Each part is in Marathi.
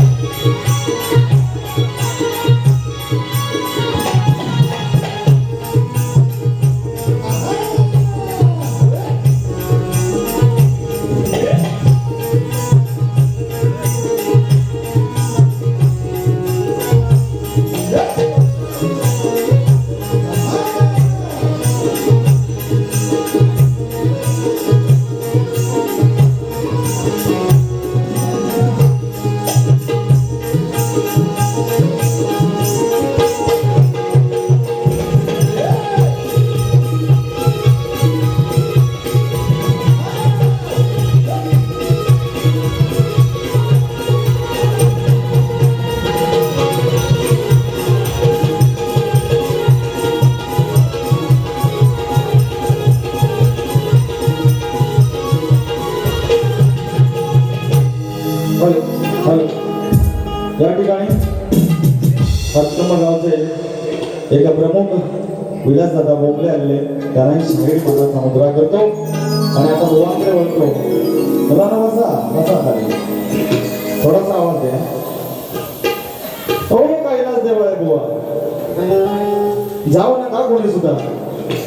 Música प्रमुख विलासदादा बोंबले आले त्यांनाही शाहीर माझा समुद्रा करतो. आणि आता मुलांकडे वळतो. मुलांना ना बसा बसा खाली. थोडासा आवाज द्या. हो कैलास देव आहे बुवा. जाऊ नका कोणी सुद्धा.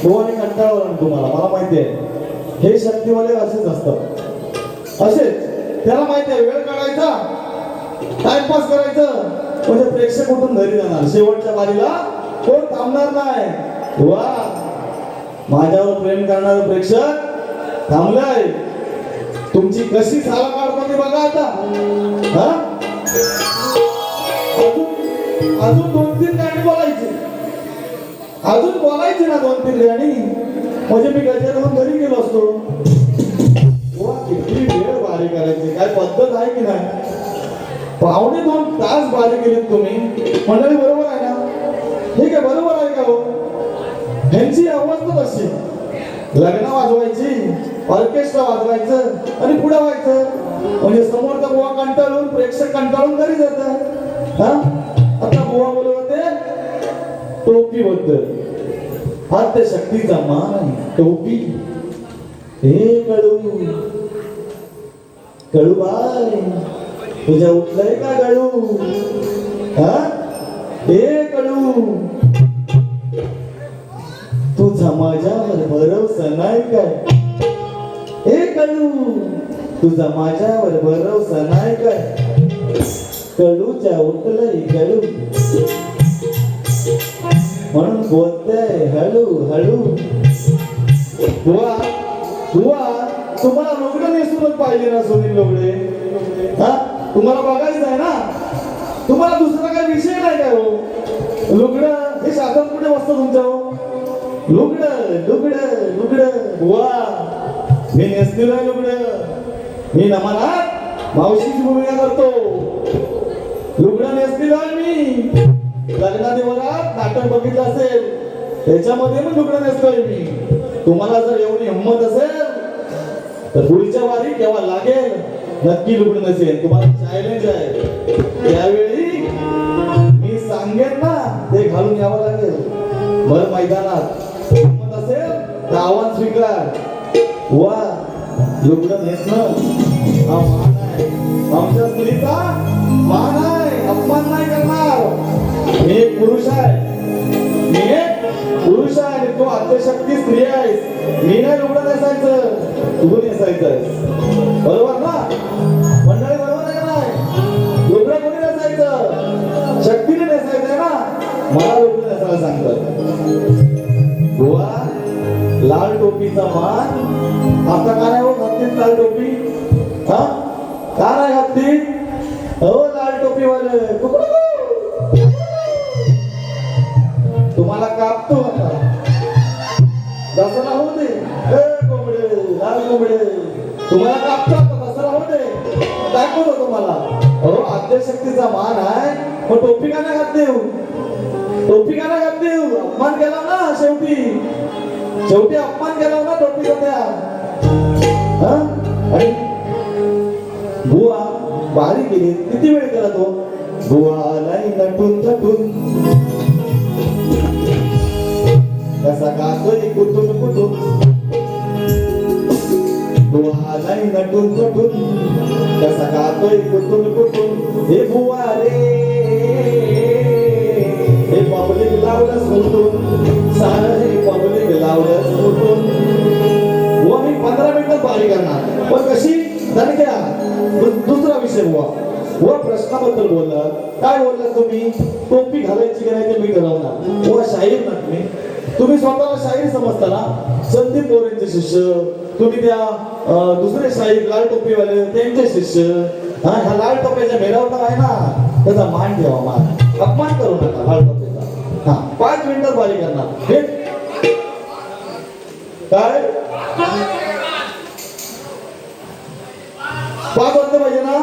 बुवाने कंटाळवर ना तुम्हाला मला माहिती आहे. हे शक्तीवाले असेच असतात. असेच. त्याला माहिती आहे वेळ काढायचा. टाइमपास करायचं. म्हणजे प्रेक्षक उठून घरी जाणार. शेवटच्या बारीला थांबणार नाही. वा. माझ्यावर प्रेम करणारे प्रेक्षक थांबलाय. तुमची कशी साला काढतो ते बघा आता. हा? अजून दोन तीन गाणी बोलायची. अजून बोलायची ना दोन तीन गाणी. म्हणजे मी गजर घरी गेलो असतो. वा किती वेळ बारी करायची. काय पद्धत आहे की नाही? पावणे दोन तास बारी केलेत तुम्ही. मंडळी बरोबर आहे ना? ठीक आहे बरोबर हो ह्यांची अवस्था तशी. लग्न वाजवायची ऑर्केस्ट्रा वाजवायचं आणि पुढे व्हायचं. म्हणजे समोरचा बुवा कंटाळून प्रेक्षक कंटाळून घरी जात. हा? आता बुवा बोलत होते टोपी बद्दल हा त्या शक्तीचा मान टोपी. हे कळू. कळू बाय. तुझ्या उठलंय का कळू हा? हे कळू. माझ्यावर भरवसा नाही काय? हे कळू तुझा माझ्यावर भरवसा नाही काय? कळूच्या उठलंय कळू. म्हणून बोलते हळू हळू. बुवा बुवा तुम्हाला लुगडं नेसूनच पाहिजे ना सुनील लुगडे हा? तुम्हाला बघायचं आहे ना? तुम्हाला दुसरा काही विषय नाही काय हो? लुगडं हे शासन कुठे बसतं तुमच्या हो लुगड लुगड लुगड. बुवा मी नेसलेलो आहे लुगड. मी नमनात मावशीची भूमिका करतो. लुगडं नेसलेलो आहे मी लग्नादेवरात नाटक बघितलं असेल. त्याच्यामध्ये पण लुगडं नेसतोय मी. तुम्हाला जर एवढी हिंमत असेल तर पुढच्या वारी केव्हा लागेल नक्की लुगड नसेल. तुम्हाला चॅलेंज आहे. त्यावेळी मी सांगेन ना ते घालून यावं लागेल. भर मैदानात. हिंमत असेल तर आव्हान स्वीकार. वा एवढं नेसणं. हा मान आहे. आमच्या मुलीचा मान आहे. अपमान नाही करणार. मी एक पुरुष आहे. मी एक पुरुष आहे. आणि तू आद्यशक्ती स्त्री आहेस मी नाही लुगडं नेसायचं. तू नेसायचं बरोबर ना? मंडळी बरोबर आहे नाही? लुगडं कोणी नेसायचं? शक्तीने नेसायचं ना? मला लुगडं नेसायला सांगतात. टोपीचा मान आता काय हो घातलीत लाल टोपी? हा? का नाही घातली हो लाल टोपी वाले तुम्हाला कापतो आता. दसरा होऊ दे. कोंबडे लाल कोंबडे. तुम्हाला कापतो आता दसरा होऊ दे. दाखवतो तुम्हाला? हो आद्यशक्तीचा मान आहे. मग टोपी का नाही घातली? हो? टोपी का नाही घातली? देऊ अपमान केला ना शेवटी. शेवटी अपमान केला ना टोपीचा हा? आणि बुवा बारी गेली किती वेळ केला तो? बुवा नाही नटून नटून कसा गातोय कुठून कुठून? बुवा नाही नटून नटून कसा गातोय कुठून कुठून? हे बुवा रे. हे पब्लिक लावलं सुटून सारं पब्लिक लावलं मी पंधरा मिनिटात बारी करणार. पण कशी? दणक्या दु- दुसरा विषय बुवा. व प्रश्नाबद्दल बोलला. काय बोलला तुम्ही? टोपी घालायची की नाही ते मी ठरवणार. व शाहीर ना तुम्ही. स्वतःला शाहीर समजता ना? संदीप मोरेंचे शिष्य तुम्ही त्या दुसरे शाहीर लाल टोपीवाले त्यांचे शिष्य. हा ह्या लाल टोप्याच्या मेरावता आहे ना? त्याचा मान ठेवा मान. अपमान करू नका लाल टोपी. हा पाच मिनिटात बारी करणार. काय? पाच वाजता पाहिजे ना?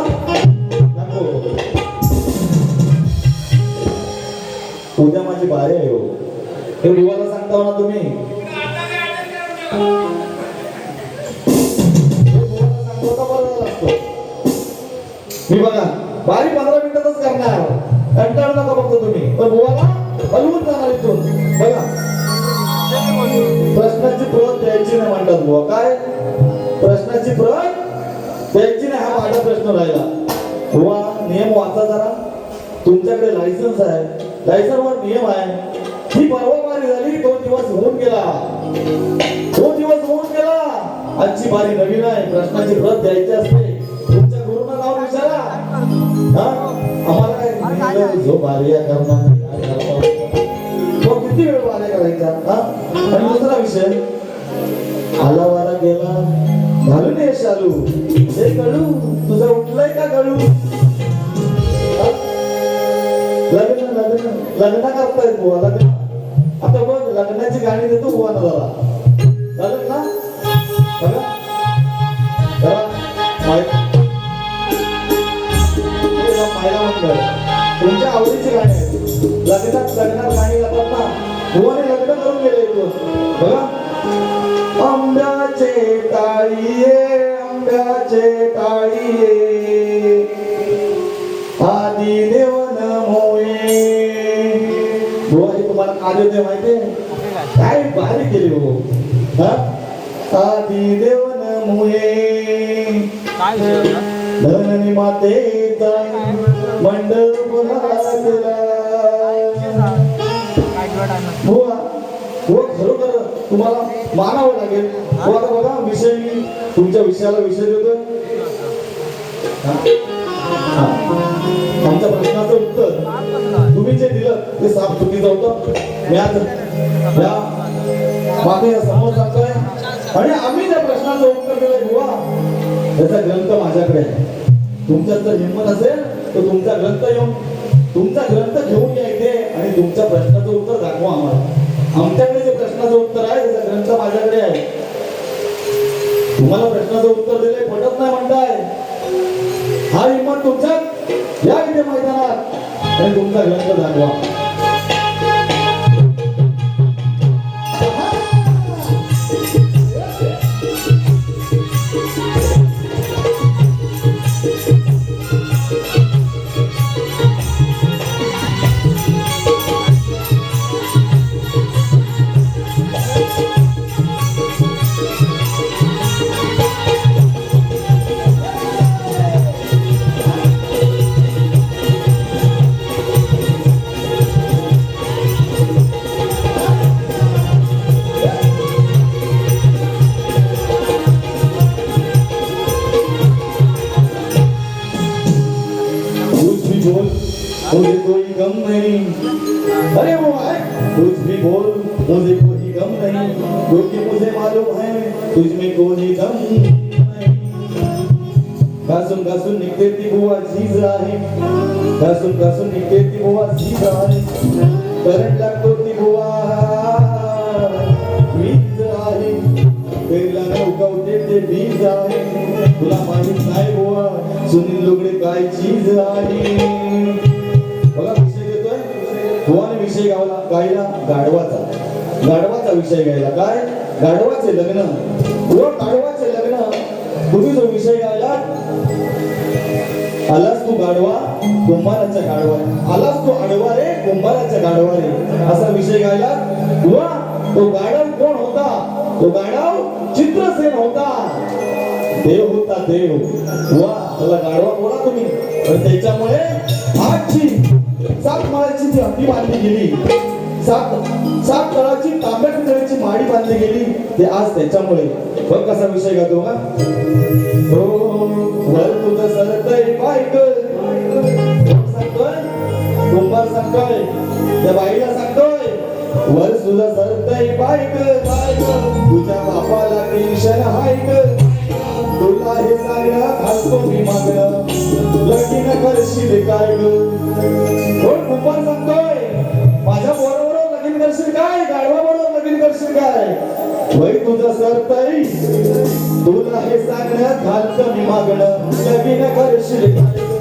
उद्या माझी बारी आहे हो. हे बुवाला सांगता हो ना तुम्ही. मी बघा बारी पंधरा मिनिटातच करणार. कंटाळ नका बघतो तुम्ही. पण बुवाला हलवून जाणार इथून बघा. प्रश्नाची प्रत द्यायची नाही म्हणतात बुवा. काय? प्रश्नाची प्रत द्यायची नाही. हा माझा प्रश्न राहिला. बुवा नियम वाचा जरा. तुमच्याकडे लायसन्स आहे. लायसन्सवर नियम आहे. ही परवा बारी झाली तो दिवस होऊन गेला. तो दिवस होऊन गेला. आजची बारी नवीन आहे. प्रश्नाची प्रत द्यायची असते. तुमच्या गुरुना जाऊन विचारा. हा? आम्हाला काय जो बारिया करणार वेळ बाऱ्या करायचा आणि दुसरा विषय आला वारा गेला घालून ये शालू हे गळू तुझा उठलंय का गळू? लग्न लग्न लग्न करतायत बुवा लग्न. आता बघ लग्नाची गाणी देतो बुवा ना जरा. चालेल ना बघा. जरा माय- हे बघा, तुमच्या आवडीची गाणी आहेत. लग्नात लग्नात गाणी गातात ना बुवाने लग्न करून गेले बघा. आंब्याचे टाळीये आंब्याचे टाळीये. आदी देवन मोये. हे तुम्हाला कार्य होते माहितीये काय भारी केली हो. हा? आदी देवन मोये. धननी मातेचा मंडप लागला बुवा हो, हो, हो, खरोखर तुम्हाला मानावं लागेल. बुवा आता बघा विषय मी तुमच्या विषयाला विषय देतोय. आमच्या प्रश्नाचं उत्तर तुम्ही जे दिलं ते साफ चुकीचं होतं. या समोर सांगतोय आणि आम्ही त्या प्रश्नाचं उत्तर दिलंय बुवा. त्याचा ग्रंथ माझ्याकडे आहे. तुमच्यात जर हिंमत असेल तर तुमचा ग्रंथ येऊन तुमचा ग्रंथ घेऊन या इथे. आणि तुमच्या प्रश्नाचं उत्तर दाखवा आम्हाला. आमच्याकडे जे प्रश्नाचं उत्तर आहे त्याचा ग्रंथ माझ्याकडे आहे. तुम्हाला प्रश्नाचं उत्तर दिले पटत नाही म्हणताय. हा विमान तुमच्या या इथे मैदानात. आणि तुमचा ग्रंथ दाखवा. अरे वो है। कुछ भी बोल, मुझे कोई गम नहीं। क्योंकि मुझे मालूम है तुझ में कोई दम नहीं। घासून घासून निघते ती बुवा झीज आहे। घासून घासून निघते ती बुवा झीज आहे। करंट लागतो ती बुवा वीज आहे पेरला उगवते ते बीज आहे। तुला माहित नाही बुवा सुनील लुगडे काय चीज़ आहे। विषय गावला गायला गाढवाचा. गाढवाचा विषय गायला. काय? गाढवाचे लग्न. गाढवाचे लग्न? तुम्ही जो विषय गायला आलास तू गाढवा कुंभाराच्या गाढवा. आलास तू आडवा रे कुंभाराच्या गाढवा रे. असा विषय गायला. वा तो गाढव कोण होता? तो गाढव चित्रसेन होता. देव होता देव. वा त्याला गाढवा बोला तुम्ही. पण त्याच्यामुळे आजची सात माळ्याची ती हत्ती बांधली गेली. सात सात तळाची तांब्या पितळीची माडी बांधली गेली. ते आज त्याच्यामुळे. बघ कसा विषय गातो का हो वर तुझं सरतय बायक सांगतोय? कुंभार सांगतोय? त्या बाईला सांगतोय वर तुझं सरतय बायक तुझ्या बापाला टेन्शन हायक तुला हे सांगणं घालतो मी मागणं लगीन करशील काय ग? कुंभार सांगतोय? माझ्या बरोबर लगीन करशील काय? गाडवा बरोबर लगीन करशील काय? वय तुझं सरताई तुला हे सांगण्यात घालतो मी मागणं लगीन करशील काय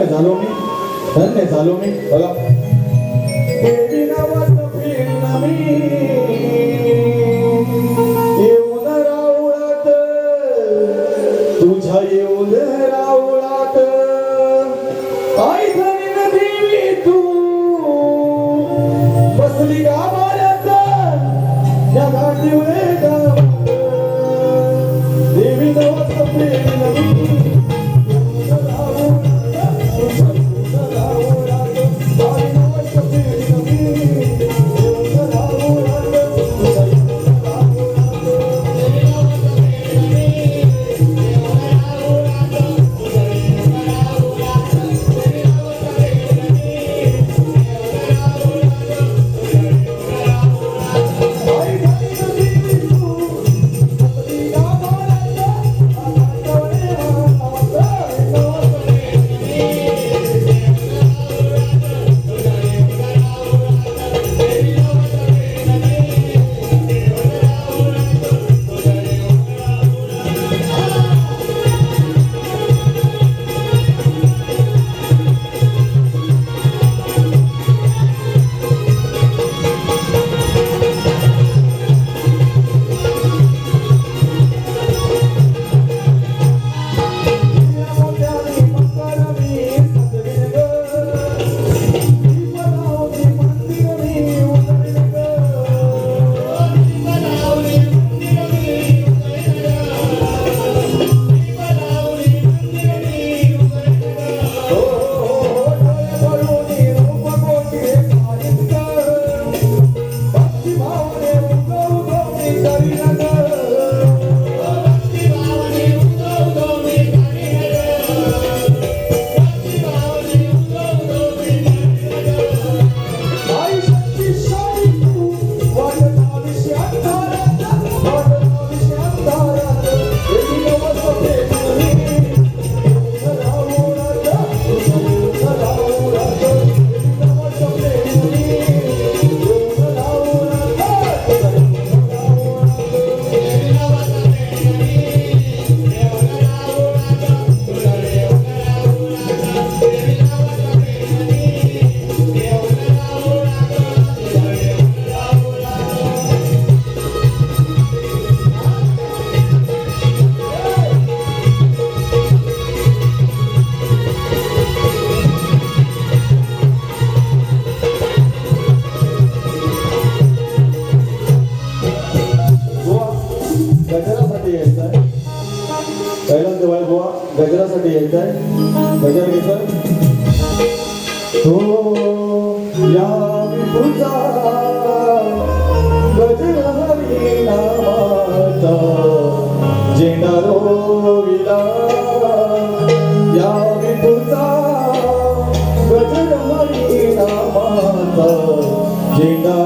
धन्य झालो मी? धन्य झालो मी. बघा. गजरासाठी यायचं आहे. गजर घेतोय हो या विठूचा गजर हरी नामाचा झेंडा रोविला या विठूचा गजर हरी नामाचा झेंडा